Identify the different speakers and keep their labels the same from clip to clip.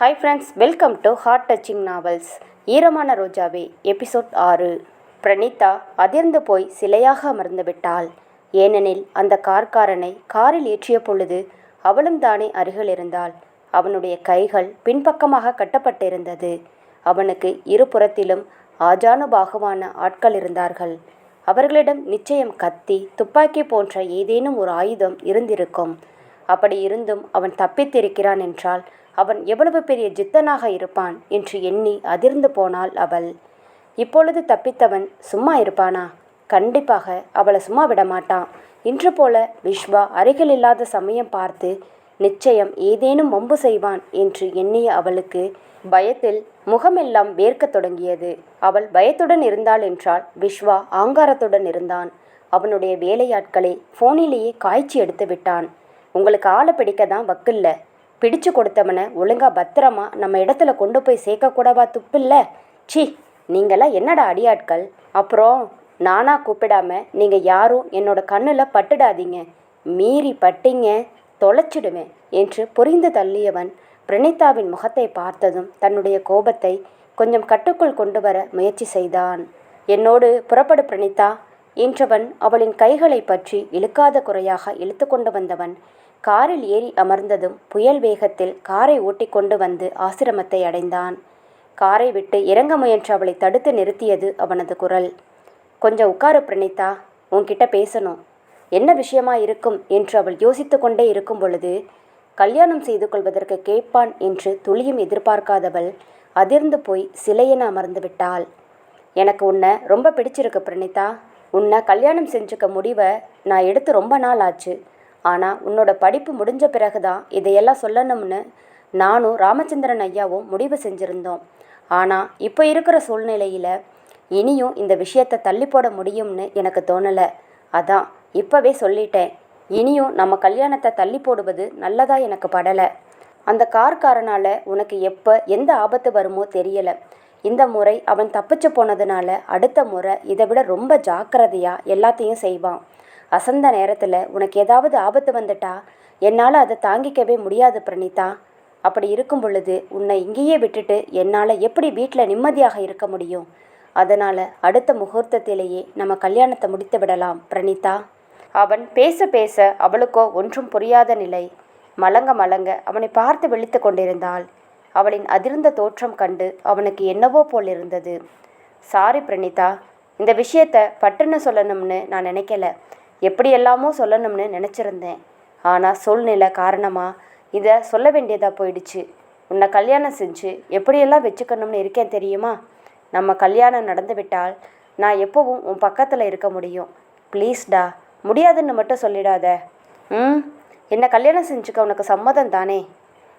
Speaker 1: Hi friends welcome to heart touching novels Eeramana Rojave episode ஆறு. பிரணீதா அதிர்ந்து போய் சிலையாக அமர்ந்து விட்டாள். ஏனெனில் அந்த கார்காரனை காரில் ஏற்றிய பொழுது அவளும் தானே அருகில் இருந்தாள். அவனுடைய கைகள் பின்பக்கமாக கட்டப்பட்டிருந்தது. அவனுக்கு இருபுறத்திலும் ஆஜானுபாகுவான ஆட்கள் இருந்தார்கள். அவர்களிடம் நிச்சயம் கத்தி துப்பாக்கி போன்ற ஏதேனும் ஒரு ஆயுதம் இருந்திருக்கும். அப்படி இருந்தும் அவன் தப்பித்திருக்கிறான் என்றால் அவன் எவ்வளவு பெரிய ஜித்தனாக இருப்பான் என்று எண்ணி அதிர்ந்து போனாள் அவள். இப்பொழுது தப்பித்தவன் சும்மா இருப்பானா? கண்டிப்பாக அவளை சும்மா விட மாட்டான். இன்று போல விஸ்வா அருகில் இல்லாத சமயம் பார்த்து நிச்சயம் ஏதேனும் வம்பு செய்வான் என்று எண்ணிய அவளுக்கு பயத்தில் முகமெல்லாம் வேர்க்கத் தொடங்கியது. அவள் பயத்துடன் இருந்தாள் என்றால் விஸ்வா ஆங்காரத்துடன் இருந்தான். அவனுடைய வேலையாட்களை ஃபோனிலேயே காய்ச்சி எடுத்து விட்டான். உங்களுக்கு ஆளை பிடிக்க தான் வக்கில்ல. பிடிச்சு கொடுத்தவனை ஒழுங்கா பத்திரமா நம்ம இடத்துல கொண்டு போய் சேர்க்கக்கூடவா துப்பில்ல? சி நீங்களாம் என்னடா அடியாட்கள்? அப்புறம் நானா கூப்பிடாம நீங்க யாரும் என்னோட கண்ணில் பட்டுடாதீங்க. மீறி பட்டிங்க தொலைச்சிடுவேன் என்று புரிந்து தள்ளியவன் பிரணீதாவின் முகத்தை பார்த்ததும் தன்னுடைய கோபத்தை கொஞ்சம் கட்டுக்குள் கொண்டு வர முயற்சி செய்தான். என்னோடு புறப்படு பிரணீதா என்றவன் அவளின் கைகளை பற்றி இழுக்காத குறையாக இழுத்து கொண்டு வந்தவன் காரில் ஏறி அமர்ந்ததும் புயல் வேகத்தில் காரை ஓட்டிக்கொண்டு வந்து ஆசிரமத்தை அடைந்தான். காரை விட்டு இறங்க முயன்ற அவளை தடுத்து நிறுத்தியது அவனது குரல். கொஞ்சம் உட்காரு பிரணீதா உன்கிட்ட பேசணும். என்ன விஷயமா இருக்கும்? என்று அவள் யோசித்து கொண்டே இருக்கும் பொழுது கல்யாணம் செய்து கொள்வதற்கு கேட்பான் என்று துளியும் எதிர்பார்க்காதவள் அதிர்ந்து போய் சிலையென அமர்ந்து விட்டாள். எனக்கு உன்னை ரொம்ப பிடிச்சிருக்கு பிரணீதா உன்னை கல்யாணம் செஞ்சுக்க முடிவை நான் எடுத்து ரொம்ப நாள் ஆச்சு. ஆனால் உன்னோட படிப்பு முடிஞ்ச பிறகு தான் இதையெல்லாம் சொல்லணும்னு நானும் ராமச்சந்திரன் ஐயாவும் முடிவு செஞ்சுருந்தோம். ஆனால் இப்போ இருக்கிற சூழ்நிலையில் இனியும் இந்த விஷயத்தை தள்ளி போட முடியும்னு எனக்கு தோணலை. அதான் இப்போவே சொல்லிட்டேன். இனியும் நம்ம கல்யாணத்தை தள்ளி போடுவது நல்லதாக எனக்கு படலை. அந்த கார்காரனால் உனக்கு எப்போ எந்த ஆபத்து வருமோ தெரியலை. இந்த முறை அவன் தப்பிச்சு போனதுனால அடுத்த முறை இதை விட ரொம்ப ஜாக்கிரதையாக எல்லாத்தையும் செய்வான். அசந்த நேரத்தில் உனக்கு ஏதாவது ஆபத்து வந்துட்டா? என்னால் அதை தாங்கிக்கவே முடியாது பிரணீதா. அப்படி இருக்கும் பொழுது உன்னை இங்கேயே விட்டுட்டு என்னால் எப்படி வீட்டில் நிம்மதியாக இருக்க முடியும்? அதனால் அடுத்த முகூர்த்தத்திலேயே நம்ம கல்யாணத்தை முடித்து விடலாம் பிரணீதா. அவன் பேச பேச அவளுக்கோ ஒன்றும் புரியாத நிலை. மலங்க மலங்க அவனை பார்த்து விழித்து கொண்டிருந்தாள். அவளின் அதிர்ந்த தோற்றம் கண்டு அவனுக்கு என்னவோ போல் இருந்தது. சாரி பிரணீதா. இந்த விஷயத்த பட்டுன்னு சொல்லணும்னு நான் நினைக்கல. எப்படியெல்லாமோ சொல்லணும்னு நினச்சிருந்தேன். ஆனால் சூழ்நிலை காரணமாக இதை சொல்ல வேண்டியதாக போயிடுச்சு. உன்னை கல்யாணம் செஞ்சு எப்படியெல்லாம் வச்சுக்கணும்னு இருக்கேன் தெரியுமா? நம்ம கல்யாணம் நடந்து விட்டால் நான் எப்போவும் உன் பக்கத்தில் இருக்க முடியும். ப்ளீஸ்டா முடியாதுன்னு மட்டும் சொல்லிடாத. ம்? என்னை கல்யாணம் செஞ்சுக்க உனக்கு சம்மதம் தானே?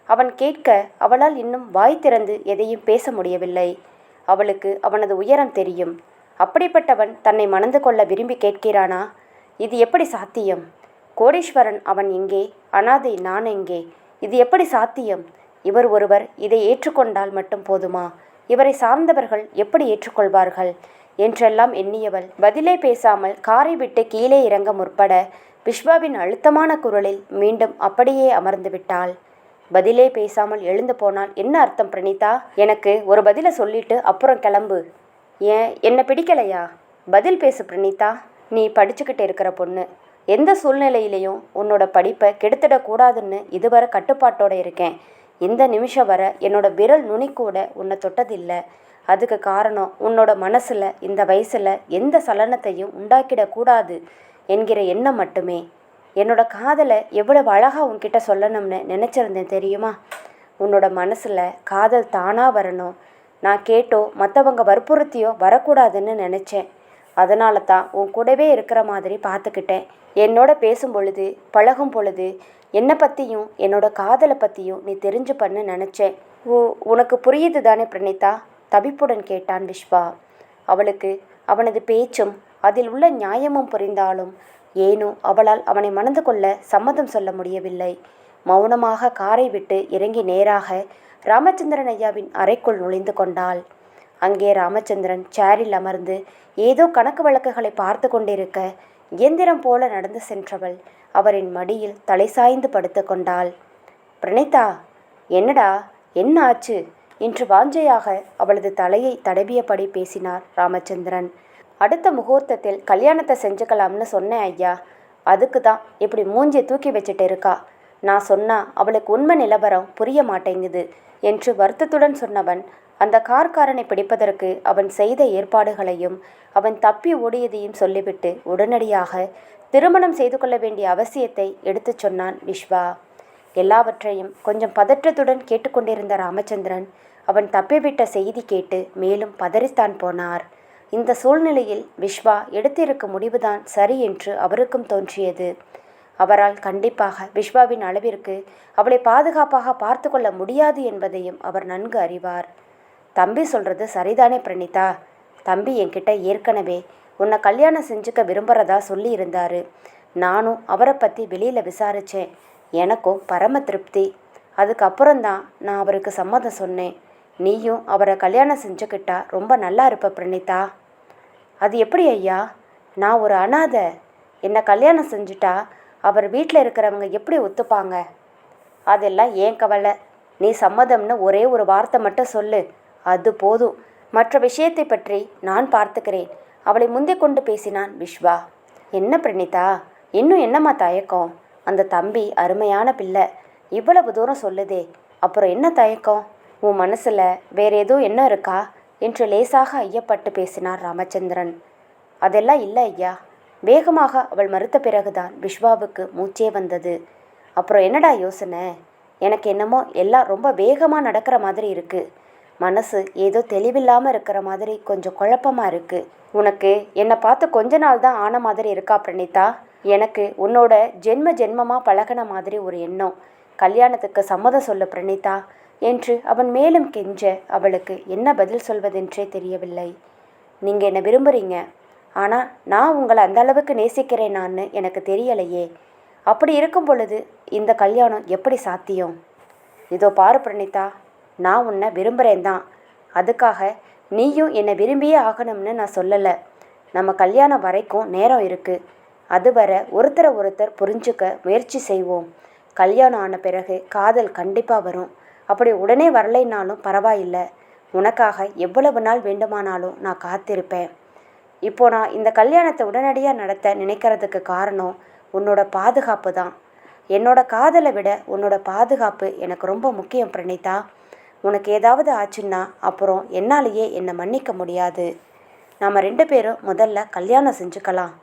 Speaker 1: அவன் கேட்க அவளால் இன்னும் வாய் திறந்து எதையும் பேச முடியவில்லை. அவளுக்கு அவனது உயரம் தெரியும். அப்படிப்பட்டவன் தன்னை மணந்து கொள்ள விரும்பி கேட்கிறானா? இது எப்படி சாத்தியம்? கோடீஸ்வரன் அவன் எங்கே? அனாதை நான் எங்கே? இது எப்படி சாத்தியம்? இவர் ஒருவர் இதை ஏற்றுக்கொண்டால் மட்டும் போதுமா? இவரை சார்ந்தவர்கள் எப்படி ஏற்றுக்கொள்வார்கள்? என்றெல்லாம் எண்ணியவள் பதிலே பேசாமல் காரை விட்டு கீழே இறங்க முற்பட விஸ்வாவின் அழுத்தமான குரலில் மீண்டும் அப்படியே அமர்ந்து விட்டாள். பதிலே பேசாமல் எழுந்து போனால் என்ன அர்த்தம் பிரணீதா? எனக்கு ஒரு பதிலை சொல்லிட்டு அப்புறம் கிளம்பு. ஏன் என்ன பிடிக்கலையா? பதில் பேசு பிரணீதா. நீ படிச்சுக்கிட்டு இருக்கிற பொண்ணு. எந்த சூழ்நிலையிலையும் உன்னோட படிப்பை கெடுத்துடக்கூடாதுன்னு இதுவரை கட்டுப்பாட்டோடு இருக்கேன். இந்த நிமிஷம் வர என்னோட விரல் நுனி கூட உன்னை தொட்டதில்லை. அதுக்கு காரணம் உன்னோட மனசில் இந்த வயசில் எந்த சலனத்தையும் உண்டாக்கிடக்கூடாது என்கிற எண்ணம் மட்டுமே. என்னோட காதலை எவ்வளவு அழகாக உன்கிட்ட சொல்லணும்னு நினச்சிருந்தேன் தெரியுமா? உன்னோட மனசில் காதல் தானாக வரணும். நான் கேட்டோ மற்றவங்க வற்புறுத்தியோ வரக்கூடாதுன்னு நினச்சேன். அதனால தான் உன் கூடவே இருக்கிற மாதிரி பார்த்துக்கிட்டேன். என்னோட பேசும் பொழுது பழகும் பொழுது என்னை பற்றியும் என்னோட காதலை பற்றியும் நீ தெரிஞ்சு பண்ண நினச்சேன். ஓ உனக்கு புரியுது தானே பிரணீதா? தவிப்புடன் கேட்டான் விஸ்வா அவளுக்கு அவனது பேச்சும் அதில் உள்ள நியாயமும் புரிந்தாலும் ஏனோ அவளால் அவனை மணந்து கொள்ள சம்மதம் சொல்ல முடியவில்லை. மௌனமாக காரை விட்டு இறங்கி நேராக ராமச்சந்திரன் ஐயாவின் அறைக்குள் நுழைந்து கொண்டாள். அங்கே ராமச்சந்திரன் சேரில் அமர்ந்து ஏதோ கணக்கு வழக்குகளை பார்த்து கொண்டிருக்க இயந்திரம் போல நடந்து சென்றவள் அவரின் மடியில் தலை சாய்ந்து படுத்து கொண்டாள். பிரணீதா என்னடா என்ன ஆச்சு? என்று வாஞ்சையாக அவளது தலையை தடவியபடி பேசினார் ராமச்சந்திரன். அடுத்த முகூர்த்தத்தில் கல்யாணத்தை செஞ்சுக்கலாம்னு சொன்னேன் ஐயா. அதுக்கு தான் இப்படி மூஞ்சியை தூக்கி வச்சுட்டு இருக்கா. நான் சொன்னா அவளுக்கு உண்மை நிலவரம் புரிய மாட்டேங்குது என்று வருத்தத்துடன் சொன்னவன் அந்த கார்காரனை பிடிப்பதற்கு அவன் செய்த ஏற்பாடுகளையும் அவன் தப்பி ஓடியதையும் சொல்லிவிட்டு உடனடியாக திருமணம் செய்து கொள்ள வேண்டிய அவசியத்தை எடுத்துச் சொன்னான் விஸ்வா எல்லாவற்றையும் கொஞ்சம் பதற்றத்துடன் கேட்டுக்கொண்டிருந்த ராமச்சந்திரன் அவன் தப்பிவிட்ட செய்தி கேட்டு மேலும் பதறித்தான் போனார். இந்த சூழ்நிலையில் விஸ்வா எடுத்திருக்கும் முடிவுதான் சரி என்று அவருக்கும் தோன்றியது. அவரால் கண்டிப்பாக விஸ்வாவின் அளவிற்கு அவளை பாதுகாப்பாக பார்த்து கொள்ள முடியாது என்பதையும் அவர் நன்கு அறிவார். தம்பி சொல்கிறது சரிதானே பிரணீதா? தம்பி என்கிட்ட ஏற்கனவே உன்னை கல்யாணம் செஞ்சுக்க விரும்புகிறதா சொல்லியிருந்தாரு. நானும் அவரை பற்றி வெளியில் விசாரித்தேன் எனக்கும் பரம திருப்தி. அதுக்கப்புறம்தான் நான் அவருக்கு சம்மதம் சொன்னேன். நீயும் அவரை கல்யாணம் செஞ்சுக்கிட்டா ரொம்ப நல்லா இருப்ப பிரணீதா. அது எப்படி ஐயா? நான் ஒரு அனாதை. என்னை கல்யாணம் செஞ்சுட்டா அவர் வீட்டில் இருக்கிறவங்க எப்படி ஒத்துப்பாங்க? அதெல்லாம் ஏன் கவலை? நீ சம்மதம்னு ஒரே ஒரு வார்த்தை மட்டும் சொல்லு. அது போதும். மற்ற விஷயத்தை பற்றி நான் பார்த்துக்கிறேன். அவளை முந்திக் கொண்டு பேசினான் விஸ்வா என்ன பிரணீதா? இன்னும் என்னம்மா தயக்கம்? அந்த தம்பி அருமையான பிள்ளை. இவ்வளவு தூரம் சொல்லுதே. அப்புறம் என்ன தயக்கம்? உன் மனசில் வேற ஏதோ என்ன இருக்கா? என்று லேசாக ஐயப்பட்டு பேசினார் ராமச்சந்திரன். அதெல்லாம் இல்லை ஐயா. வேகமாக அவள் மறுத்த பிறகுதான் விஸ்வாவுக்கு மூச்சே வந்தது. அப்புறம் என்னடா யோசனை? எனக்கு என்னமோ எல்லாம் ரொம்ப வேகமாக நடக்கிற மாதிரி இருக்குது மனசு ஏதோ தெளிவில்லாமல் இருக்கிற மாதிரி கொஞ்சம் குழப்பமாக இருக்குது உனக்கு என்னை பார்த்து கொஞ்ச நாள் தான் ஆன மாதிரி இருக்கா பிரணீதா? எனக்கு உன்னோட ஜென்ம ஜென்மமாக பழகின மாதிரி ஒரு எண்ணம். கல்யாணத்துக்கு சம்மதம் சொல்லு பிரணீதா என்று அவன் மேலும் கெஞ்ச அவளுக்கு என்ன பதில் சொல்வதென்றே தெரியவில்லை. நீங்கள் என்னை விரும்புகிறீங்க ஆனால் நான் உங்களை அந்த அளவுக்கு நேசிக்கிறேன் நான் எனக்கு தெரியலையே. அப்படி இருக்கும் பொழுது இந்த கல்யாணம் எப்படி சாத்தியம்? இதோ பாரு பிரணீதா நான் உன்னை விரும்புகிறேன் தான் அதுக்காக நீயும் என்னை விரும்பியே ஆகணும்னு நான் சொல்லலை. நம்ம கல்யாணம் வரைக்கும் நேரம் இருக்குது அதுவரை ஒருத்தரை ஒருத்தர் புரிஞ்சுக்க முயற்சி செய்வோம். கல்யாணம் ஆன பிறகு காதல் கண்டிப்பாக வரும். அப்படி உடனே வரலைன்னாலும் பரவாயில்லை. உனக்காக எவ்வளவு நாள் வேண்டுமானாலும் நான் காத்திருப்பேன். இப்போ நான் இந்த கல்யாணத்தை உடனடியாக நடத்த நினைக்கிறதுக்கு காரணம் உன்னோட பாதுகாப்பு தான் என்னோட காதலை விட உன்னோட பாதுகாப்பு எனக்கு ரொம்ப முக்கியம் பிரணீதா. உனக்கு ஏதாவது ஆச்சுன்னா அப்புறம் என்னாலேயே என்னை மன்னிக்க முடியாது. நாம் ரெண்டு பேரும் முதல்ல கல்யாணம் செஞ்சுக்கலாம்.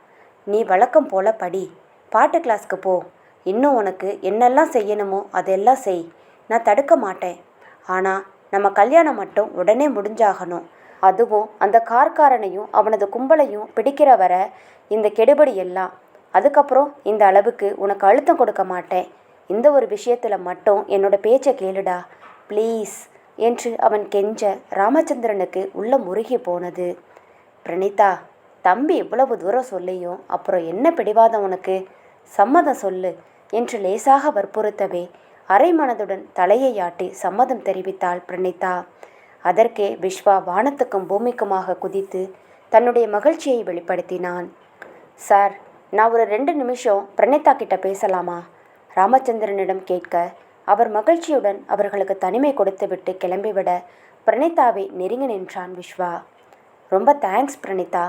Speaker 1: நீ வழக்கம் போல படி. பாட்டு கிளாஸ்க்கு போ. இன்னும் உனக்கு என்னெல்லாம் செய்யணுமோ அதெல்லாம் செய். நான் தடுக்க மாட்டேன். ஆனால் நம்ம கல்யாணம் மட்டும் உடனே முடிஞ்சாகணும். அதுவும் அந்த கார்காரனையும் அவனது கும்பலையும் பிடிக்கிற வர இந்த கெடுபடி எல்லாம். அதுக்கப்புறம் இந்த அளவுக்கு உனக்கு அழுத்தம் கொடுக்க மாட்டேன். இந்த ஒரு விஷயத்தில் மட்டும் என்னோட பேச்சை கேளுடா. ப்ளீஸ் என்று அவன் கெஞ்ச ராமச்சந்திரனுக்கு உள்ள முருகி போனது. பிரணீதா தம்பி இவ்வளவு தூரம் சொல்லியும் அப்புறம் என்ன பிடிவாதம் உனக்கு? சம்மதம் சொல்லு என்று லேசாக வற்புறுத்தவே அரை மனதுடன் தலையை ஆட்டி சம்மதம் தெரிவித்தாள் பிரணிதா அதற்கே விஸ்வா வானத்துக்கும் பூமிக்குமாக குதித்து தன்னுடைய மகிழ்ச்சியை வெளிப்படுத்தினான். சார் நான் ஒரு ரெண்டு நிமிஷம் பிரணிதா கிட்ட பேசலாமா? ராமச்சந்திரனிடம் கேட்க அவர் மகிழ்ச்சியுடன் அவர்களுக்கு தனிமை கொடுத்துவிட்டு கிளம்பிவிட பிரணீதாவை நெருங்கி நின்றான் விஸ்வா. ரொம்ப தேங்க்ஸ் பிரணீதா.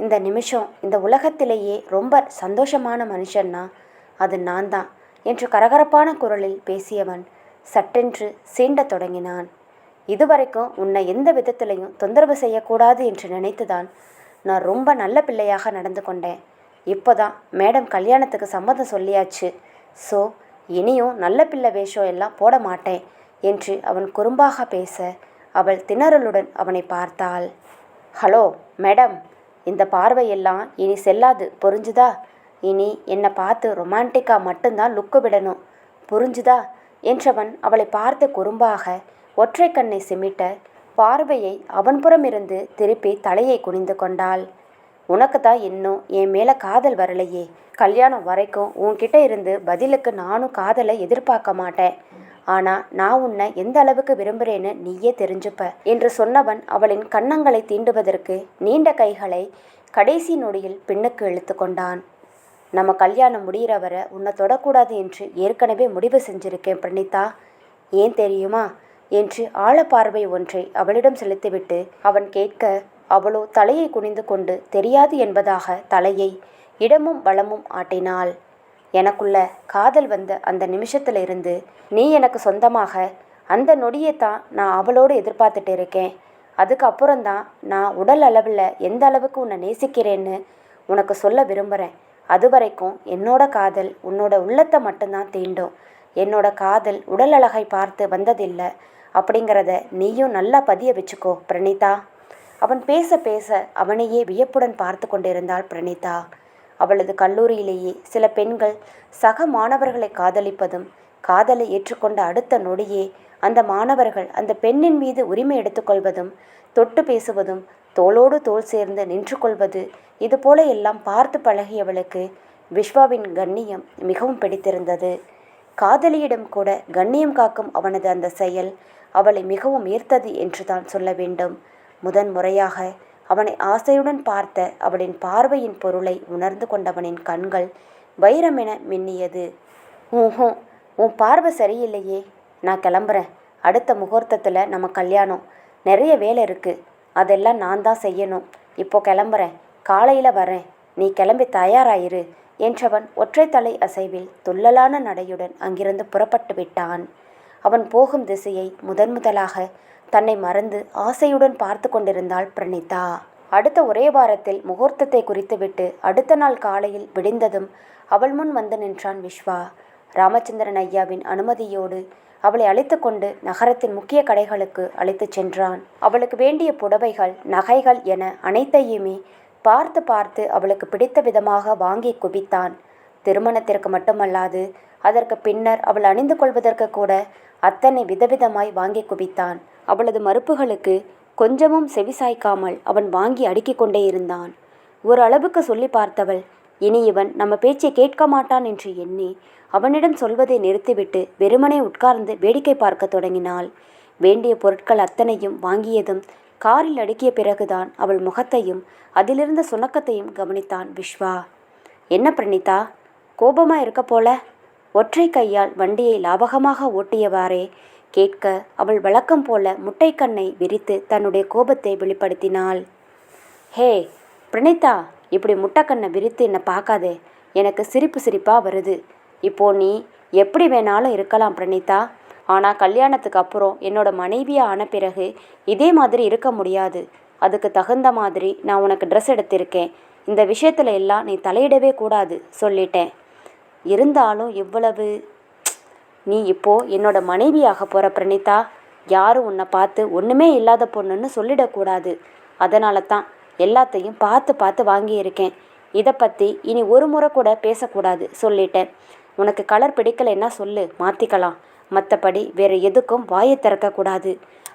Speaker 1: இந்த நிமிஷம் இந்த உலகத்திலேயே ரொம்ப சந்தோஷமான மனுஷன்னா அது நான் தான் என்று கரகரப்பான குரலில் பேசியவன் சட்டென்று சீண்டத் தொடங்கினான். இதுவரைக்கும் உன்னை எந்த விதத்திலையும் தொந்தரவு செய்யக்கூடாது என்று நினைத்துதான் நான் ரொம்ப நல்ல பிள்ளையாக நடந்து கொண்டேன். இப்போதான் மேடம் கல்யாணத்துக்கு சம்மதம் சொல்லியாச்சு. ஸோ இனியும் நல்ல பிள்ளை வேஷம் எல்லாம் போட மாட்டேன் என்று அவன் குறும்பாக பேச அவள் திணறலுடன் அவனை பார்த்தாள். ஹலோ மேடம் இந்த பார்வையெல்லாம் இனி செல்லாது புரிஞ்சுதா? இனி என்னை பார்த்து ரொமான்டிக்காக மட்டும்தான் லுக்கு விடணும் புரிஞ்சுதா? என்றவன் அவளை பார்த்து குறும்பாக ஒற்றை கண்ணை சிமிட்ட பார்வையை அவன் புறமிருந்து திருப்பி தலையை குனிந்து கொண்டாள். உனக்கு தான் இன்னும் என் மேலே காதல் வரலையே. கல்யாணம் வரைக்கும் உன்கிட்ட இருந்து பதிலுக்கு நானும் காதலை எதிர்பார்க்க மாட்டேன். ஆனால் நான் உன்னை எந்த அளவுக்கு விரும்புகிறேன்னு நீயே தெரிஞ்சுப்ப. என்று சொன்னவன் அவளின் கன்னங்களை தீண்டுவதற்கு நீண்ட கைகளை கடைசி நொடியில் பின்னுக்கு இழுத்து கொண்டான். நம்ம கல்யாணம் முடிகிற வரை உன்னை தொடக்கூடாது என்று ஏற்கனவே முடிவு செஞ்சிருக்கேன் பிரணிதா ஏன் தெரியுமா? என்று ஆழப்பார்வை ஒன்றை அவளிடம் செலுத்திவிட்டு அவன் கேட்க அவளோ தலையை குனிந்து கொண்டு தெரியாது என்பதாக தலையை இடமும் வளமும் ஆட்டினாள். எனக்குள்ள காதல் வந்த அந்த நிமிஷத்திலிருந்து நீ எனக்கு சொந்தமாக அந்த நொடியை தான் நான் அவளோடு எதிர்பார்த்துட்டு இருக்கேன். அதுக்கப்புறம்தான் நான் உடல் அளவில் எந்த அளவுக்கு உன்னை நேசிக்கிறேன்னு உனக்கு சொல்ல விரும்புகிறேன் அது வரைக்கும் என்னோட காதல் உன்னோட உள்ளத்தை மட்டும்தான் தீண்டும். என்னோட காதல் உடல் அழகை பார்த்து வந்ததில்லை. அப்படிங்கிறத நீயும் நல்லா பதிய வச்சுக்கோ பிரணீதா. அவன் பேச பேச அவனையே வியப்புடன் பார்த்து கொண்டிருந்தாள் பிரணீதா. அவளது கல்லூரியிலேயே சில பெண்கள் சக மாணவர்களை காதலிப்பதும் காதலை ஏற்றுக்கொண்ட அடுத்த நொடியே அந்த மாணவர்கள் அந்த பெண்ணின் மீது உரிமை எடுத்துக்கொள்வதும் தொட்டு பேசுவதும் தோளோடு தோல் சேர்ந்து நின்று கொள்வது இதுபோல எல்லாம் பார்த்து பழகியவளுக்கு விஸ்வாவின் கண்ணியம் மிகவும் பிடித்திருந்தது. காதலியிடம் கூட கண்ணியம் காக்கும் அவனது அந்த செயல் அவளை மிகவும் ஈர்த்தது என்றுதான் சொல்ல வேண்டும். முதன் முறையாக அவனை ஆசையுடன் பார்த்த அவளின் பார்வையின் பொருளை உணர்ந்து கொண்டவனின் கண்கள் வைரமென மின்னியது. ஊஹோ உன் பார்வை சரியில்லையே. நான் கிளம்புறேன். அடுத்த முகூர்த்தத்தில் நம்ம கல்யாணம். நிறைய வேலை இருக்குது அதெல்லாம் நான் தான் செய்யணும். இப்போ கிளம்புறேன். காலையில் வரேன். நீ கிளம்பி தயாராயிரு என்றவன் ஒற்றை தலை அசைவில் துள்ளலான நடையுடன் அங்கிருந்து புறப்பட்டு விட்டான். அவன் போகும் திசையை முதன் முதலாக தன்னை மறந்து ஆசையுடன் பார்த்து கொண்டிருந்தாள் பிரணீதா. அடுத்த ஒரே வாரத்தில் முகூர்த்தத்தை குறித்துவிட்டு அடுத்த நாள் காலையில் விடிந்ததும் அவள் முன் வந்து நின்றான் விஸ்வா. ராமச்சந்திரன் ஐயாவின் அனுமதியோடு அவளை அழைத்து கொண்டு நகரத்தின் முக்கிய கடைகளுக்கு அழைத்துச் சென்றான். அவளுக்கு வேண்டிய புடவைகள் நகைகள் என அனைத்தையுமே பார்த்து பார்த்து அவளுக்கு பிடித்த விதமாக வாங்கி குவித்தான். திருமணத்திற்கு மட்டுமல்லாது அதற்கு பின்னர் அவள் அணிந்து கொள்வதற்கு கூட அத்தனை விதவிதமாய் வாங்கி குவித்தான். அவளது மறுப்புகளுக்கு கொஞ்சமும் செவிசாய்க்காமல் அவன் வாங்கி அடுக்கிக் கொண்டே இருந்தான். ஓரளவுக்கு சொல்லி பார்த்தவள் இனி இவன் நம்ம பேச்சை கேட்க மாட்டான் என்று எண்ணி அவனிடம் சொல்வதை நிறுத்திவிட்டு வெறுமனே உட்கார்ந்து வேடிக்கை பார்க்க தொடங்கினாள். வேண்டிய பொருட்கள் அத்தனையும் வாங்கியதும் காரில் அடுக்கிய பிறகுதான் அவள் முகத்தையும் அதிலிருந்த சுணக்கத்தையும் கவனித்தான் விஸ்வா என்ன பிரணிதா கோபமா இருக்க போல? ஒற்றை கையால் வண்டியை லாபகமாக ஓட்டியவாறே கேட்க அவள் வழக்கம் போல முட்டைக்கண்ணை விரித்து தன்னுடைய கோபத்தை வெளிப்படுத்தினாள். ஹே பிரணீதா இப்படி முட்டைக்கண்ணை விரித்து என்னை பார்க்காதே. எனக்கு சிரிப்பு சிரிப்பாக வருது. இப்போ நீ எப்படி வேணாலும் இருக்கலாம் பிரணீதா. ஆனால் கல்யாணத்துக்கு அப்புறம் என்னோட மனைவியாக ஆன பிறகு இதே மாதிரி இருக்க முடியாது. அதுக்கு தகுந்த மாதிரி நான் உனக்கு ட்ரெஸ் எடுத்திருக்கேன். இந்த விஷயத்துல எல்லாம் நீ தலையிடவே கூடாது சொல்லிட்டேன். இருந்தாலும் இவ்வளவு நீ இப்போ என்னோட மனைவியாக போகிற பிரணீதா யாரும் உன்னை பார்த்து ஒன்றுமே இல்லாத பொண்ணுன்னு சொல்லிடக்கூடாது. அதனால தான் எல்லாத்தையும் பார்த்து பார்த்து வாங்கியிருக்கேன். இதை பற்றி இனி ஒரு முறை கூட பேசக்கூடாது சொல்லிட்டேன். உனக்கு கலர் பிடிக்கலைன்னா சொல்லு மாற்றிக்கலாம் மற்றபடி வேறு எதுக்கும் வாயை திறக்கக்கூடாது.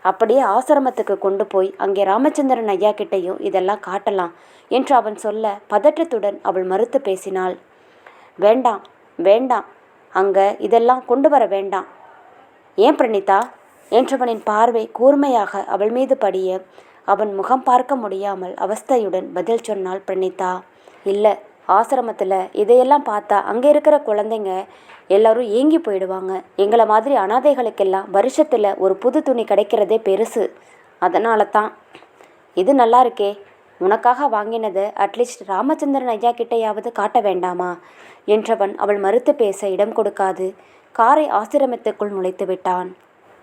Speaker 1: அப்படியே ஆசிரமத்துக்கு கொண்டு போய் அங்கே ராமச்சந்திரன் ஐயா கிட்டேயும் இதெல்லாம் காட்டலாம் என்று அவன் சொல்ல பதற்றத்துடன் அவள் மறுத்து பேசினாள். வேண்டாம் வேண்டாம் அங்கே இதெல்லாம் கொண்டு வர வேண்டாம். ஏன் பிரணீதா? என்றவனின் பார்வை கூர்மையாக அவள் மீது படிய அவன் முகம் பார்க்க முடியாமல் அவஸ்தையுடன் பதில் சொன்னாள் பிரணிதா. இல்லை ஆசிரமத்தில் இதையெல்லாம் பார்த்தா அங்கே இருக்கிற குழந்தைங்க எல்லாரும் ஏங்கி போயிடுவாங்க. எங்களை மாதிரி அனாதைகளுக்கெல்லாம் வருஷத்தில் ஒரு புது துணி கிடைக்கிறதே பெருசு. அதனால தான் இது நல்லா இருக்கே. உனக்காக வாங்கினதை அட்லீஸ்ட் ராமச்சந்திரன் ஐயா கிட்டையாவது காட்ட வேண்டாமா? என்றவன் அவள் மறுத்து பேச இடம் கொடுக்காது. காரை ஆசிரமத்துக்குள் நுழைத்து விட்டான்.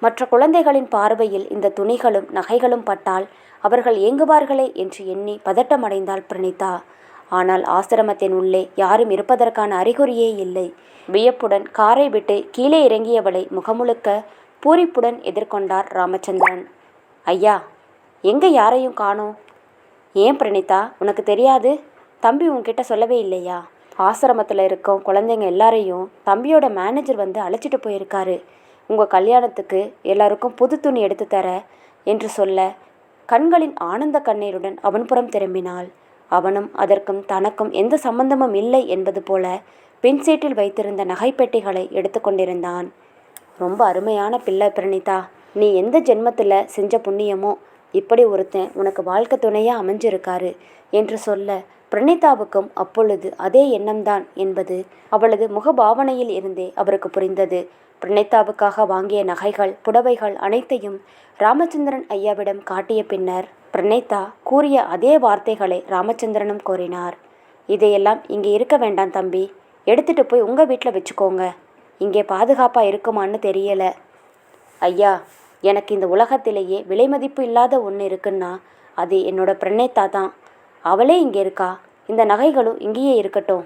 Speaker 1: மற்ற குழந்தைகளின் பார்வையில் இந்த துணிகளும் நகைகளும் பட்டால் அவர்கள் ஏங்குவார்களே என்று எண்ணி பதட்டமடைந்தாள் பிரணீதா. ஆனால் ஆசிரமத்தின் உள்ளே யாரும் இருப்பதற்கான அறிகுறியே இல்லை. வியப்புடன் காரை விட்டு கீழே இறங்கியவளை முகமுழுக்க பூரிப்புடன் எதிர்கொண்டார் ராமச்சந்திரன். ஐயா எங்கே யாரையும் காணோம்? ஏன் பிரணீதா? உனக்கு தெரியாது? தம்பி உன்கிட்ட சொல்லவே இல்லையா? ஆசிரமத்தில் இருக்கும் குழந்தைங்க எல்லாரையும் தம்பியோட மேனேஜர் வந்து அழைச்சிட்டு போயிருக்காரு. உங்கள் கல்யாணத்துக்கு எல்லாருக்கும் புது துணி எடுத்து தர என்று சொல்ல கண்களின் ஆனந்த கண்ணீருடன் அவன் புறம் திரும்பினாள். அவனும் அதற்கும் தனக்கும் எந்த சம்பந்தமும் இல்லை என்பது போல பின் சீட்டில் வைத்திருந்த நகைப்பெட்டிகளை எடுத்துக்கொண்டிருந்தான் ரொம்ப அருமையான பிள்ளை பிரணீதா. நீ எந்த ஜென்மத்தில் செஞ்ச புண்ணியமோ இப்படி ஒருத்தன் உனக்கு வாழ்க்கை துணையாக அமைஞ்சிருக்காரு என்று சொல்ல பிரணீதாவுக்கும் அப்பொழுது அதே எண்ணம்தான் என்பது அவளது முகபாவனையில் இருந்தே அவருக்கு புரிந்தது. பிரணீதாவுக்காக வாங்கிய நகைகள் புடவைகள் அனைத்தையும் ராமச்சந்திரன் ஐயாவிடம் காட்டிய பின்னர் பிரணீதா கூறிய அதே வார்த்தைகளை ராமச்சந்திரனும் கூறினார். இதையெல்லாம் இங்கே இருக்க வேண்டாம் தம்பி. எடுத்துட்டு போய் உங்கள் வீட்டில் வச்சுக்கோங்க. இங்கே பாதுகாப்பாக இருக்குமான்னு தெரியல. ஐயா எனக்கு இந்த உலகத்திலேயே விலைமதிப்பு இல்லாத ஒன்று இருக்குன்னா அது என்னோட பிரணேத்தா தான். அவளே இங்கே இருக்கா? இந்த நகைகளும் இங்கேயே இருக்கட்டும்.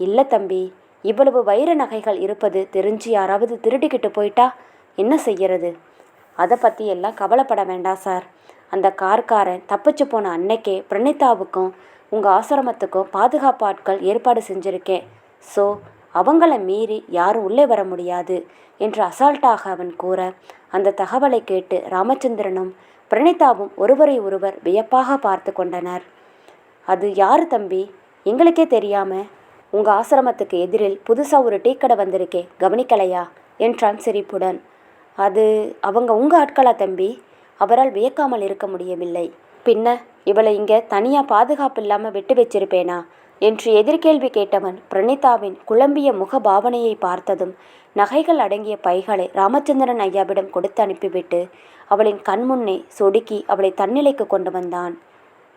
Speaker 1: இல்லை தம்பி இவ்வளவு வைர நகைகள் இருப்பது தெரிஞ்சு யாராவது திருடிக்கிட்டு போயிட்டா? என்ன செய்யறது? அதை பற்றி எல்லாம் கவலைப்பட வேண்டாம் சார். அந்த கார்காரன் தப்பிச்சு போன அன்னைக்கே பிரணீதாவுக்கும் உங்கள் ஆசிரமத்துக்கும் பாதுகாப்பு ஆட்கள் ஏற்பாடு செஞ்சுருக்கேன். ஸோ அவங்கள மீறி யாரும் உள்ளே வர முடியாது என்று அசால்ட்டாக அவன் கூற அந்த தகவலை கேட்டு ராமச்சந்திரனும் பிரணீதாவும் ஒருவரை ஒருவர் வியப்பாக பார்த்து கொண்டனர். அது யாரு தம்பி? எங்களுக்கே தெரியாம? உங்க ஆசிரமத்துக்கு எதிரில் புதுசா ஒரு டீ கடை வந்திருக்கே கவனிக்கலையா? என்றான் சிரிப்புடன். அது அவங்க உங்க ஆட்களா தம்பி? அவரால் வியக்காமல் இருக்க முடியவில்லை. பின்ன இவளை இங்கே தனியாக பாதுகாப்பு இல்லாமல் விட்டு வச்சிருப்பேனா? என்று எதிர்கேள்வி கேட்டவன் பிரணீதாவின் குழம்பிய முக பாவனையை பார்த்ததும் நகைகள் அடங்கிய பைகளை ராமச்சந்திரன் ஐயாவிடம் கொடுத்து அனுப்பிவிட்டு அவளின் கண்முன்னே சொடுக்கி அவளை தன்னிலைக்கு கொண்டு வந்தான்.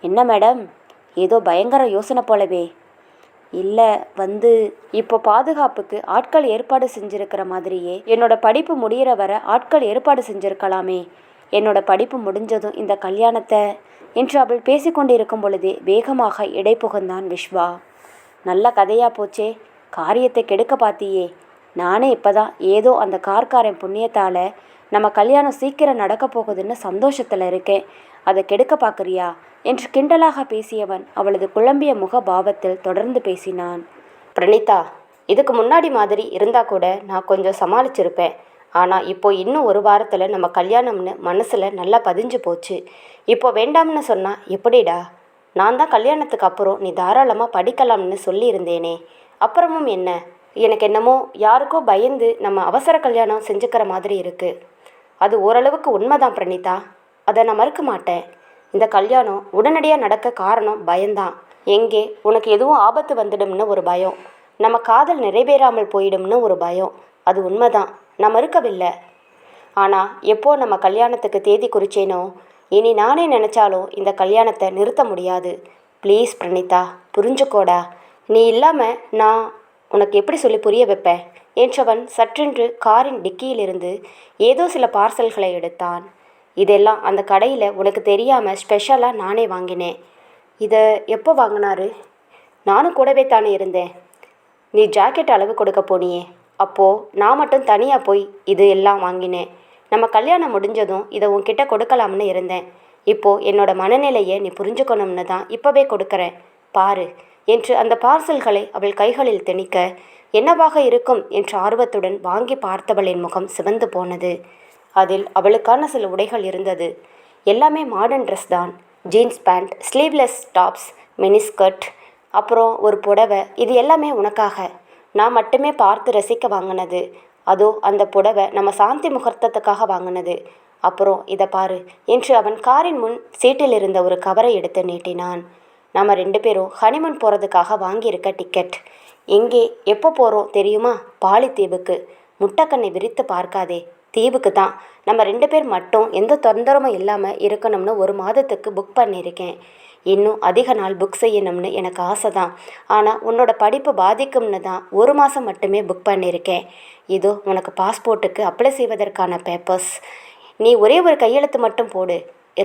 Speaker 1: என்ன மேடம்? ஏதோ பயங்கர யோசனை போலவே. இல்லை வந்து இப்போ பாதுகாப்புக்கு ஆட்கள் ஏற்பாடு செஞ்சிருக்கிற மாதிரியே என்னோட படிப்பு முடியிற வர ஆட்கள் ஏற்பாடு செஞ்சிருக்கலாமே. என்னோட படிப்பு முடிஞ்சதும் இந்த கல்யாணத்தை என்று அவள் பேசிக்கொண்டிருக்கும் பொழுதே வேகமாக இடை புகுந்தான் விஸ்வா நல்ல கதையா போச்சே காரியத்தை கெடுக்க பாத்தியே. நானே இப்போதான் ஏதோ அந்த கார்காரன் புண்ணியத்தால் நம்ம கல்யாணம் சீக்கிரம் நடக்க போகுதுன்னு சந்தோஷத்தில் இருக்கேன். அதை கெடுக்க பார்க்குறியா என்று கிண்டலாக பேசியவன் அவளது குழம்பிய முக பாவத்தில் தொடர்ந்து பேசினான். பிரணீதா இதுக்கு முன்னாடி மாதிரி இருந்தால் கூட நான் கொஞ்சம் சமாளிச்சிருப்பேன். ஆனால் இப்போ இன்னும் ஒரு வாரத்தில் நம்ம கல்யாணம்னு மனசில் நல்லா பதிஞ்சு போச்சு. இப்போ வேண்டாம்னு சொன்னால் எப்படிடா? நான் தான் கல்யாணத்துக்கு அப்புறம் நீ தாராளமாக படிக்கலாம்னு சொல்லியிருந்தேனே. அப்புறமும் என்ன? எனக்கு என்னமோ யாருக்கோ பயந்து நம்ம அவசர கல்யாணம் செஞ்சுக்கிற மாதிரி இருக்குது அது ஓரளவுக்கு உண்மைதான் பிரணீதா. அதை நான் மறுக்க மாட்டேன். இந்த கல்யாணம் உடனடியாக நடக்க காரணம் பயம்தான். எங்கே? உனக்கு எதுவும் ஆபத்து வந்துடும்னு ஒரு பயம். நம்ம காதல் நிறைவேறாமல் போயிடும்னு ஒரு பயம். அது உண்மைதான். நான் மறுக்கவில்லை ஆனால் எப்போ நம்ம கல்யாணத்துக்கு தேதி குறிச்சேனோ இனி நானே நினச்சாலும் இந்த கல்யாணத்தை நிறுத்த முடியாது. ப்ளீஸ் பிரணிதா புரிஞ்சுக்கோடா. நீ இல்லாமல் நான் உனக்கு எப்படி சொல்லி புரிய வைப்பேன்? என்றவன் சற்றென்று காரின் டிக்கியிலிருந்து ஏதோ சில பார்சல்களை எடுத்தான். இதெல்லாம் அந்த கடையில் உனக்கு தெரியாமல் ஸ்பெஷலாக நானே வாங்கினேன். இதை எப்போ வாங்கினாரு? நானும் கூடவே தானே இருந்தேன். நீ ஜாக்கெட் அளவு கொடுக்க போனியே. அப்போது நான் மட்டும் தனியாக போய் இது எல்லாம் வாங்கினேன். நம்ம கல்யாணம் முடிஞ்சதும் இதை உன்கிட்ட கொடுக்கலாம்னு இருந்தேன். இப்போது என்னோட மனநிலையை நீ புரிஞ்சுக்கணும்னு தான் இப்போவே கொடுக்குறேன். பாரு என்று அந்த பார்சல்களை அவள் கைகளில் திணிக்க என்னவாக இருக்கும் என்ற ஆர்வத்துடன் வாங்கி பார்த்தவளின் முகம் சிவந்து போனது. அதில் அவளுக்கான சில உடைகள் இருந்தது. எல்லாமே மாடர்ன் ட்ரெஸ் தான். Jeans pant sleeveless tops miniskirt அப்புறம் ஒரு புடவை. இது எல்லாமே உனக்காக. நான் மட்டுமே பார்த்து ரசிக்க வாங்கினது. அதோ அந்த புடவை நம்ம சாந்தி முகூர்த்தத்துக்காக வாங்கினது. அப்புறம் இதை பாரு என்று அவன் காரின் முன் சீட்டில் இருந்த ஒரு கவரை எடுத்து நீட்டினான். நம்ம ரெண்டு பேரும் ஹனிமூன் போகிறதுக்காக வாங்கியிருக்க டிக்கெட் எங்கே எப்போ போகிறோம் தெரியுமா? பாலித்தீவுக்கு. முட்டைக்கண்ணை விரித்து பார்க்காதே. தீவுக்கு தான். நம்ம ரெண்டு பேர் மட்டும் எந்த தொந்தரவும் இல்லாமல் இருக்கணும்னு ஒரு மாதத்துக்கு புக் பண்ணியிருக்கேன். இன்னும் அதிக நாள் புக் செய்யணும்னு எனக்கு ஆசை தான். ஆனால் உன்னோட படிப்பு பாதிக்கும்னு தான் ஒரு மாதம் மட்டுமே புக் பண்ணியிருக்கேன். இதோ உனக்கு பாஸ்போர்ட்டுக்கு அப்ளை செய்வதற்கான பேப்பர்ஸ் நீ ஒரே ஒரு கையெழுத்து மட்டும் போடு.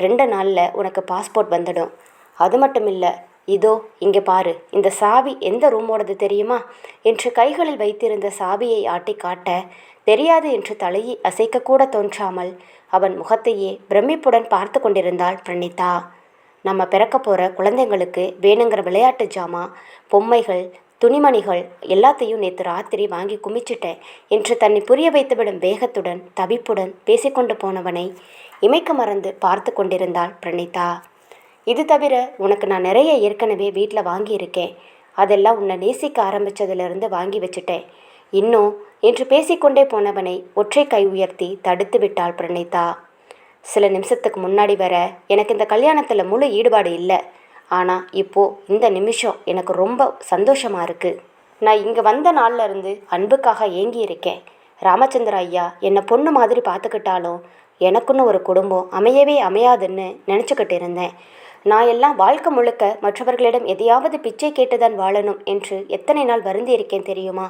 Speaker 1: ரெண்டு நாளில் உனக்கு பாஸ்போர்ட் வந்துடும். அது மட்டும் இல்லை இதோ இங்கே பாரு இந்த சாவி எந்த ரூமோடது தெரியுமா? என்று கைகளில் வைத்திருந்த சாவியை ஆட்டி காட்ட தெரியாது என்று தலையை அசைக்கக்கூட தோன்றாமல் அவன் முகத்தையே பிரமிப்புடன் பார்த்து கொண்டிருந்தாள் பிரணீதா. நம்ம பிறக்க போகிற குழந்தைங்களுக்கு வேணுங்கிற விளையாட்டு ஜாமான் பொம்மைகள் துணிமணிகள் எல்லாத்தையும் நேற்று ராத்திரி வாங்கி குமிச்சிட்டேன் என்று தன்னை புரிய வைத்துவிடும் வேகத்துடன் தவிப்புடன் பேசிக்கொண்டு போனவனை இமைக்க மறந்து பார்த்து கொண்டிருந்தாள் பிரணீதா. இது தவிர உனக்கு நான் நிறைய ஏற்கனவே வீட்டில் வாங்கியிருக்கேன். அதெல்லாம் உன்னை நேசிக்க ஆரம்பித்ததுலேருந்து வாங்கி வச்சுட்டேன். இன்னும் என்று பேசிக்கொண்டே போனவனை ஒற்றை கை உயர்த்தி தடுத்து விட்டாள் பிரணீதா. சில நிமிஷத்துக்கு முன்னாடி வர எனக்கு இந்த கல்யாணத்தில் முழு ஈடுபாடு இல்லை. ஆனால் இப்போ இந்த நிமிஷம் எனக்கு ரொம்ப சந்தோஷமாக இருக்குது நான் இங்கே வந்த நாள்ல இருந்து அன்புக்காக ஏங்கி இருக்கேன். ராமச்சந்திர ஐயா என்னை பொண்ணு மாதிரி பார்த்துக்கிட்டாலும் எனக்குன்னு ஒரு குடும்பம் அமையவே அமையாதுன்னு நினச்சிக்கிட்டு இருந்தேன். நான் எல்லாம் வாழ்க்கை முழுக்க மற்றவர்களிடம் எதையாவது பிச்சை கேட்டுதான் வாழணும் என்று எத்தனை நாள் வருந்தி இருக்கேன் தெரியுமா?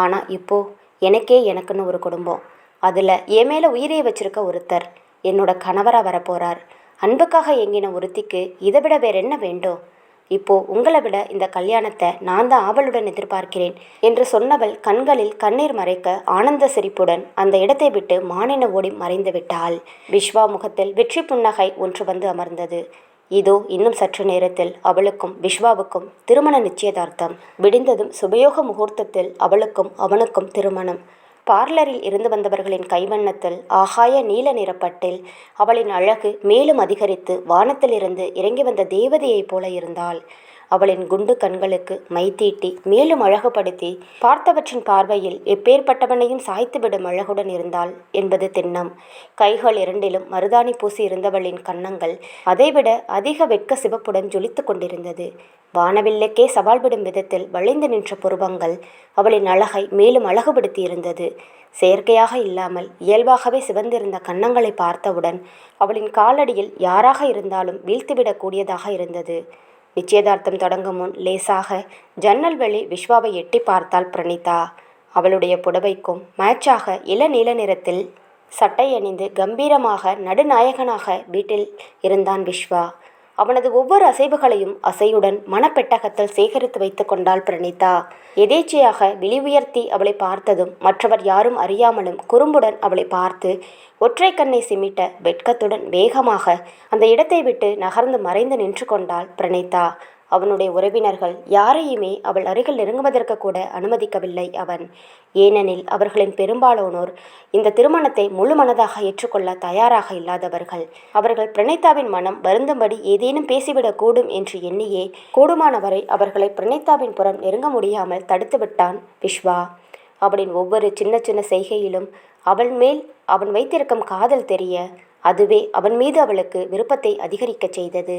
Speaker 1: ஆனால் இப்போ எனக்கே எனக்குன்னு ஒரு குடும்பம். அதில் என் மேலே உயிரை வச்சிருக்க ஒருத்தர் என்னோட கணவராக வரப்போகிறார் அன்புக்காக எங்கின ஒருத்திக்கு இதை விட வேற என்ன வேண்டும்? இப்போ உங்களை விட இந்த கல்யாணத்தை நான் தான் ஆவலுடன் எதிர்பார்க்கிறேன் என்று சொன்னவள் கண்களில் கண்ணீர் மறைக்க ஆனந்த சிரிப்புடன் அந்த இடத்தை விட்டு மானின ஓடி மறைந்து விட்டாள். விஸ்வா முகத்தில் வெற்றி புன்னகை ஒன்று வந்து அமர்ந்தது. இதோ இன்னும் சற்று நேரத்தில் அவளுக்கும் விஸ்வாவுக்கும் திருமண நிச்சயதார்த்தம். விடிந்ததும் சுபயோக முகூர்த்தத்தில் அவளுக்கும் அவனுக்கும் திருமணம். பார்லரில் இருந்து வந்தவர்களின் கைவண்ணத்தில் ஆகாய நீல நிறப்பட்டில் அவளின் அழகு மேலும் அதிகரித்து வானத்திலிருந்து இறங்கி வந்த தேவதையைப் போல இருந்தாள். அவளின் குண்டு கண்களுக்கு மைத்தீட்டி மேலும் அழகுபடுத்தி பார்த்தவற்றின் பார்வையில் எப்பேற்பட்டவனையும் சாய்த்துவிடும் அழகுடன் இருந்தாள் என்பது திண்ணம். கைகள் இரண்டிலும் மருதாணி பூசி இருந்தவளின் கன்னங்கள் அதைவிட அதிக வெட்க சிவப்புடன் ஜொலித்து கொண்டிருந்தது. வானவில்லுக்கே சவால் விடும் விதத்தில் வளைந்து நின்ற புருவங்கள் அவளின் அழகை மேலும் அழகுபடுத்தி இருந்தது செயற்கையாக இல்லாமல் இயல்பாகவே சிவந்திருந்த கன்னங்களை பார்த்தவுடன் அவளின் காலடியில் யாராக இருந்தாலும் வீழ்த்துவிடக்கூடியதாக இருந்தது. நிச்சயதார்த்தம் தொடங்கும் முன் லேசாக ஜன்னல் வெளி விஸ்வாவை எட்டி பார்த்தாள் பிரணீதா. அவளுடைய புடவைக்கும் மேட்சாக இளநீல நிறத்தில் சட்டை அணிந்து கம்பீரமாக நடுநாயகனாக வீட்டில் இருந்தான் விஸ்வா அவனது ஒவ்வொரு அசைவுகளையும் அசையுடன் மனப்பெட்டகத்தில் சேகரித்து வைத்து கொண்டாள் பிரணீதா. எதேச்சையாக விழி உயர்த்தி அவளை பார்த்ததும் மற்றவர் யாரும் அறியாமலும் குறும்புடன் அவளை பார்த்து ஒற்றை கண்ணை சிமிட்ட வெட்கத்துடன் வேகமாக அந்த இடத்தை விட்டு நகர்ந்து மறைந்து நின்று கொண்டாள் பிரணீதா. அவனுடைய உறவினர்கள் யாரையுமே அவள் அருகில் நெருங்குவதற்கு கூட அனுமதிக்கவில்லை அவன். ஏனெனில் அவர்களின் பெரும்பாலானோர் இந்த திருமணத்தை முழு மனதாக ஏற்றுக்கொள்ள தயாராக இல்லாதவர்கள். அவர்கள் பிரணீதாவின் மனம் வருந்தும்படி ஏதேனும் பேசிவிடக்கூடும் என்று எண்ணியே கூடுமானவரை அவர்களை பிரணீதாவின் புறம் நெருங்க முடியாமல் தடுத்துவிட்டான் விஸ்வா அவளின் ஒவ்வொரு சின்ன சின்ன செய்கையிலும் அவள் மேல் அவன் வைத்திருக்கும் காதல் தெரிய அதுவே அவன் மீது அவளுக்கு விருப்பத்தை அதிகரிக்கச் செய்தது.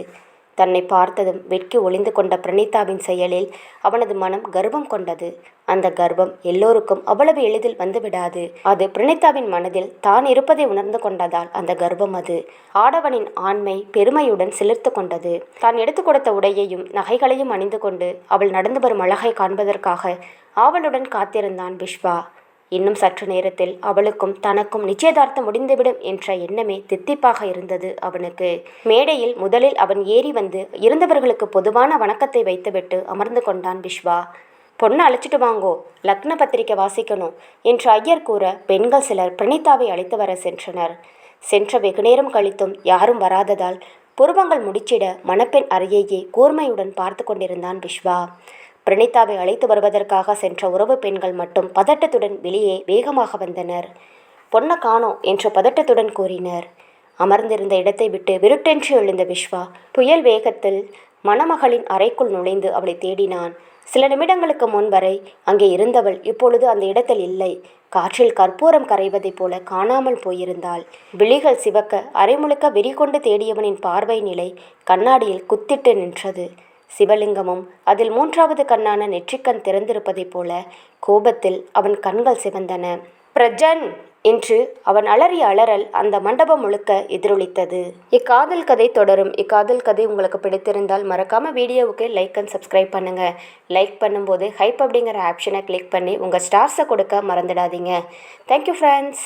Speaker 1: தன்னை பார்த்ததும் வெட்கி ஒளிந்து கொண்ட பிரணீதாவின் செயலில் அவனது மனம் கர்வம் கொண்டது. அந்த கர்வம் எல்லோருக்கும் அவ்வளவு எளிதில் வந்துவிடாது. அது பிரணீதாவின் மனதில் தான் இருப்பதை உணர்ந்து கொண்டதால் அந்த கர்வம் அது. ஆடவனின் ஆண்மை பெருமையுடன் சிலிர்த்து கொண்டது. தான் எடுத்து கொடுத்த உடையையும் நகைகளையும் அணிந்து கொண்டு அவள் நடந்து வரும் அழகை காண்பதற்காக ஆவலுடன் காத்திருந்தான் விஸ்வா இன்னும் சற்று நேரத்தில் அவளுக்கும் தனக்கும் நிச்சயதார்த்தம் முடிந்துவிடும் என்ற எண்ணமே தித்திப்பாக இருந்தது அவனுக்கு. மேடையில் முதலில் அவன் ஏறி வந்து இருந்தவர்களுக்கு பொதுவான வணக்கத்தை வைத்துவிட்டு அமர்ந்து கொண்டான் விஸ்வா பொண்ணை அழைச்சிட்டு வாங்கோ லக்ன பத்திரிக்கை வாசிக்கணும் என்று ஐயர் கூற பெண்கள் சிலர் பிரணீதாவை அழைத்து வர சென்றனர். சென்ற வெகுநேரம் கழித்தும் யாரும் வராததால் புருவங்கள் முடிச்சிட மணப்பெண் அறையையே கூர்மையுடன் பார்த்து கொண்டிருந்தான் விஸ்வா பிரணீதாவை அழைத்து வருவதற்காக சென்ற உறவு பெண்கள் மட்டும் பதட்டத்துடன் வெளியே வேகமாக வந்தனர். பொண்ணை காணோம் என்று பதட்டத்துடன் கூறினர். அமர்ந்திருந்த இடத்தை விட்டு விருட்டென்று எழுந்த விஸ்வா புயல் வேகத்தில் மணமகளின் அறைக்குள் நுழைந்து அவளை தேடினான். சில நிமிடங்களுக்கு முன் வரை அங்கே இருந்தவள் இப்பொழுது அந்த இடத்தில் இல்லை. காற்றில் கற்பூரம் கரைவதைப் போல காணாமல் போயிருந்தாள். விழிகள் சிவக்க அரைமுழுக்க வெறிகொண்டு தேடியவனின் பார்வை நிலை கண்ணாடியில் குத்திட்டு நின்றது. சிவலிங்கமும் அதில் மூன்றாவது கண்ணான நெற்றிக்கண் திறந்திருப்பதைப் போல கோபத்தில் அவன் கண்கள் சிவந்தன. பிரஜன்! என்று அவன் அலறிய அலறல் அந்த மண்டபம் முழுக்க எதிரொலித்தது. இக்காதல் கதை தொடரும். இக்காதல் கதை உங்களுக்கு பிடித்திருந்தால் மறக்காம வீடியோவுக்கு லைக் அண்ட் சப்ஸ்கிரைப் பண்ணுங்க. லைக் பண்ணும்போது ஹைப் அப்படிங்கிற ஆப்ஷனை கிளிக் பண்ணி உங்கள் ஸ்டார்ஸை கொடுக்க மறந்துடாதீங்க. Thank you friends